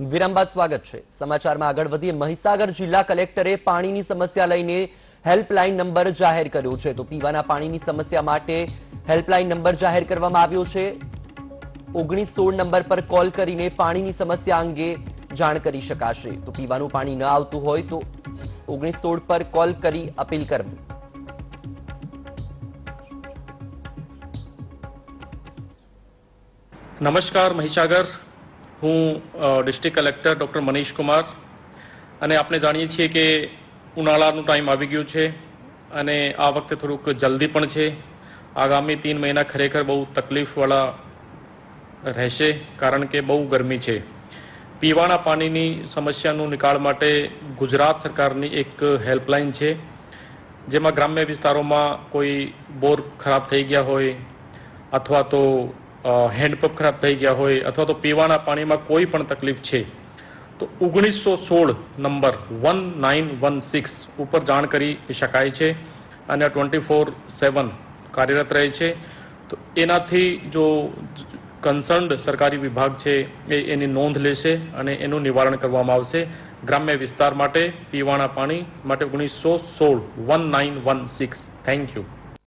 વિરામ સ્વાગત છે. સમાચારમાં આગળ વધીએ. મહીસાગર જિલ્લા કલેક્ટરે પાણીની સમસ્યા લઈને હેલ્પલાઇન નંબર જાહેર કર્યો છે. તો પીવાના પાણીની સમસ્યા માટે હેલ્પલાઇન નંબર જાહેર કરવામાં આવ્યો છે. ઓગણીસ સોળ નંબર પર કોલ કરીને પાણીની સમસ્યા અંગે જાણ કરી શકાશે. તો પીવાનું પાણી ન આવતું હોય તો ઓગણીસ સોળ પર કોલ કરી અપીલ કરવી. નમસ્કાર, મહીસાગર. હું district collector doctor Manish Kumar અને આપણે જાણીએ છીએ કે ઉનાળાનું ટાઈમ આવી ગયું છે અને આ વખતે થોડુંક જલ્દી પણ છે. આગામી તીન મહિના ખરેખર બહુ તકલીફવાળા રહેશે કારણ કે બહુ ગરમી છે. પીવાના પાણીની સમસ્યાનું નિકાળ માટે ગુજરાત સરકારની એક હેલ્પલાઇન છે, જેમાં ગ્રામ્ય વિસ્તારોમાં કોઈ બોર ખરાબ થઈ ગયા હોય અથવા તો હેન્ડપંપ ખરાબ થઈ ગયા હોય અથવા તો પીવાના પાણીમાં કોઈ પણ તકલીફ છે, તો ઓગણીસો સોળ number one nine one six ઉપર જાણ કરી શકાય છે અને ટ્વેન્ટી ફોર સેવન કાર્યરત રહે છે. તો એનાથી જો કન્સર્ન્ડ સરકારી વિભાગ છે એ એની નોંધ લેશે અને એનું નિવારણ કરવામાં આવશે. ગ્રામ્ય વિસ્તાર માટે પીવાના પાણી માટે ઓગણીસો સોળ one nine one six thank you